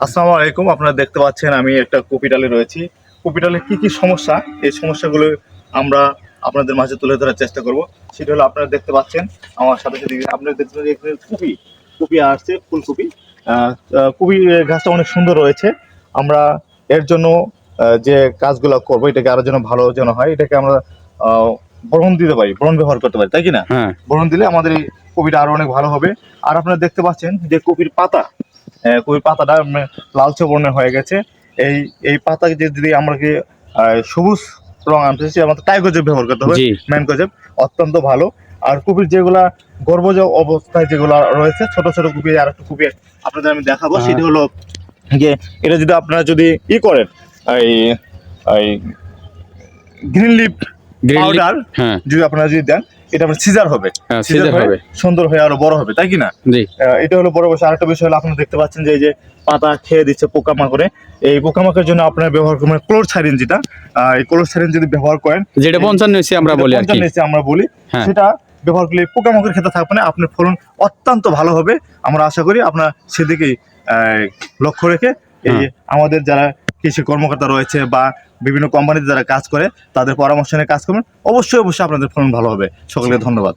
আসসালামু আলাইকুম আপনারা দেখতে পাচ্ছেন আমি একটা কপিটালে রয়েছি। কপিটালে কি কি সমস্যা? এই সমস্যাগুলো আমরা আপনাদের মাঝে তুলে ধরার চেষ্টা করব। সেটা হলো আপনারা দেখতে পাচ্ছেন আমার সাথে সাথে আপনারা দেখতে পাচ্ছেন এখানে কপি কপি আসছে ফুলকপি। কপি গাছটা অনেক সুন্দর রয়েছে। আমরা এর জন্য যে কাজগুলো করব এটাকে আরও যেন ভালো যেন হয় এটাকে আমরা বরণ দিতে পারি বরণ ব্যবহার করতে পারি তাই কি না? হ্যাঁ। বরণ দিলে আমাদের এই কপিটা আরও অনেক ভালো হবে। আর আপনারা দেখতে পাচ্ছেন যে কপির পাতা কপির পাতাটা লালচে বর্ণের হয়ে গেছে। এই এই পাতা যে যদি আমরা কি সবুজ রং আনতে চাই আমাদের টাইগোজেব ব্যবহার করতে হবে জি। ম্যানকোজেব অত্যন্ত ভালো। আর কুপির যেগুলা গর্ভজ অবস্থায় যেগুলা রয়েছে ছোট ছোট কপি আর একটা কপি আপনাদের আমি দেখাবো হ্যাঁ। সেটি হলো যে এটা যদি আপনারা যদি ই করেন এই গ্রিন গ্রিন পাউডার হ্যাঁ। যদি আপনারা যদি দেন এটা আপনার সিজার হবে। হ্যাঁ সিজার সিজার হবে। সুন্দর হয়ে আরও বড় হবে তাই কি না? এটা হলো বড় বিষয়। আরেকটা বিষয় হলো আপনারা দেখতে পাচ্ছেন যে এই যে পাতা খেয়ে দিচ্ছে পোকামাকড়ে। এই পোকামাকড়ের জন্য আপনারা ব্যবহার করবেন ক্লোরসাইরিন যেটা। এই ক্লোরসাইরিন যদি ব্যবহার করেন যেটা পঞ্চান্ন এসে আমরা বলি পঞ্চান্ন এসে আমরা বলি হ্যাঁ। সেটা ব্যবহার করলে পোকামাকড় খেতে থাকবে না। আপনার ফলন অত্যন্ত ভালো হবে। আমরা আশা করি আপনার সেদিকেই আহ, লক্ষ্য রেখে এই হ্যাঁ। আমাদের যারা কৃষি কর্মকর্তা রয়েছে বা বিভিন্ন কোম্পানিতে যারা কাজ করে তাদের পরামর্শ নিয়ে কাজ করবেন। অবশ্যই অবশ্যই আপনাদের ফলন ভালো হবে। সকলকে ধন্যবাদ।